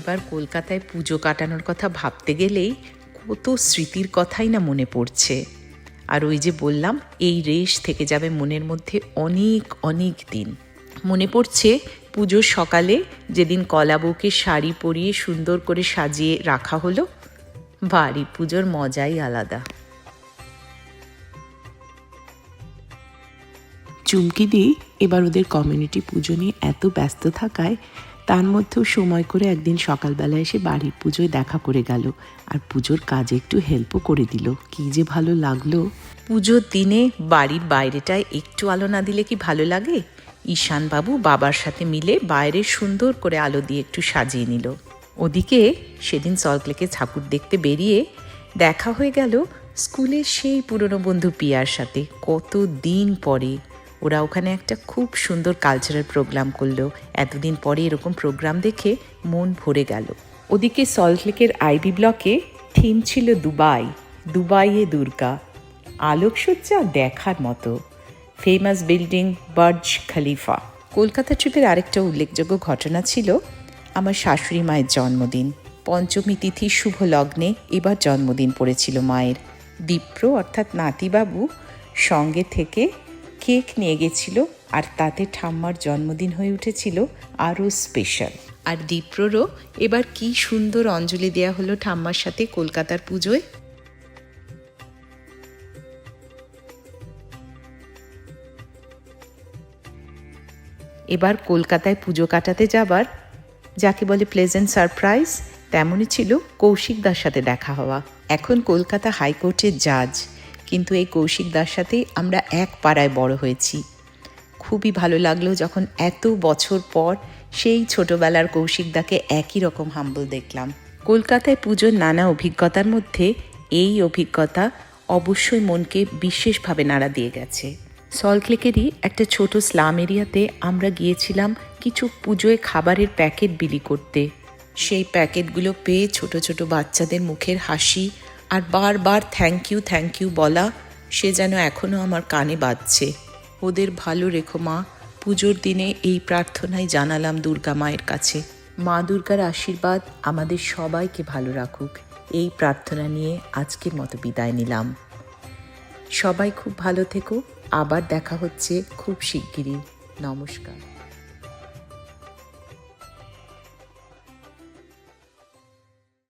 এবার কলকাতায় পুজো কাটানোর কথা ভাবতে গেলেই কত স্মৃতির কথাই না মনে পড়ছে। আর ওই যে বললাম, এই রেশ থেকে যাবে মনের মধ্যে অনেক অনেক দিন। মনে পড়ছে পুজোর সকালে যেদিন কলাবউকে শাড়ি পরিয়ে সুন্দর করে সাজিয়ে রাখা হলো বাড়ি পুজোর মজাই আলাদা। চুমকিদি এবার ওদের কমিউনিটি পুজো নিয়ে এত ব্যস্ত থাকায় তার মধ্যেও সময় করে একদিন সকালবেলা এসে বাড়ির পুজোয় দেখা করে গেল আর পুজোর কাজে একটু হেল্পও করে দিল। কি যে ভালো লাগল। পুজোর দিনে বাড়ির বাইরেটায় একটু আলো না দিলে কি ভালো লাগে? ঈশানবাবু বাবার সাথে মিলে বাইরে সুন্দর করে আলো দিয়ে একটু সাজিয়ে নিল। ওদিকে সেদিন সল্টলেকে ঠাকুর দেখতে বেরিয়ে দেখা হয়ে গেল স্কুলের সেই পুরনো বন্ধু পিয়ার সাথে। কত দিন পরে ওরা ওখানে একটা খুব সুন্দর কালচারাল প্রোগ্রাম করল। এতদিন পরে এরকম প্রোগ্রাম দেখে মন ভরে গেল। ওদিকে সল্টলেকের আইবি ব্লকে থিম ছিল দুবাই দুবাইয়ে দুর্গা। আলোকসজ্জা দেখার মতো। ফেমাস বিল্ডিং বার্জ খালিফা কলকাতা ট্রিপের আরেকটা উল্লেখযোগ্য ঘটনা ছিল আমার শাশুড়ি মায়ের জন্মদিন। পঞ্চমী তিথি শুভ লগ্নে এবার জন্মদিন পড়েছিল মায়ের। দীপ্র অর্থাৎ নাতিবাবু সঙ্গে থেকে কেক নিয়ে গেছিল আর তাতে ঠাম্মার জন্মদিন হয়ে উঠেছিল আরও স্পেশাল। আর দীপ্ররও এবার কি সুন্দর অঞ্জলি দেয়া হলো ঠাম্মার সাথে কলকাতার পুজোয়? এবার কলকাতায় পুজো কাটাতে যাবার, যাকে বলে প্লেজেন্ট সারপ্রাইজ তেমনই ছিল কৌশিক দার সাথে দেখা হওয়া। এখন কলকাতা হাইকোর্টের জাজ কিন্তু এই কৌশিক দার সাথেই আমরা এক পাড়ায় বড় হয়েছি। খুবই ভালো লাগল যখন এত বছর পর সেই ছোটবেলার কৌশিকদাকে একই রকম হাম্বল দেখলাম। কলকাতায় পুজোর নানা অভিজ্ঞতার মধ্যে এই অভিজ্ঞতা অবশ্যই মনকে বিশেষভাবে নাড়া দিয়ে গেছে। সল্টলেকেরই একটা ছোট স্লাম এরিয়াতে আমরা গিয়েছিলাম কিছু পুজোয় খাবারের প্যাকেট বিলি করতে। সেই প্যাকেটগুলো পেয়ে ছোট ছোট বাচ্চাদের মুখের হাসি আর বারবার থ্যাংক ইউ থ্যাংক ইউ বলা, সে যেন এখনও আমার কানে বাজছে। ওদের ভালো রেখো মা, পুজোর দিনে এই প্রার্থনাই জানালাম দুর্গা মায়ের কাছে। মা দুর্গার আশীর্বাদ আমাদের সবাইকে ভালো রাখুক। এই প্রার্থনা নিয়ে আজকের মতো বিদায় নিলাম। সবাই খুব ভালো থেকো। আবার দেখা হচ্ছে খুব শিগগিরই। নমস্কার।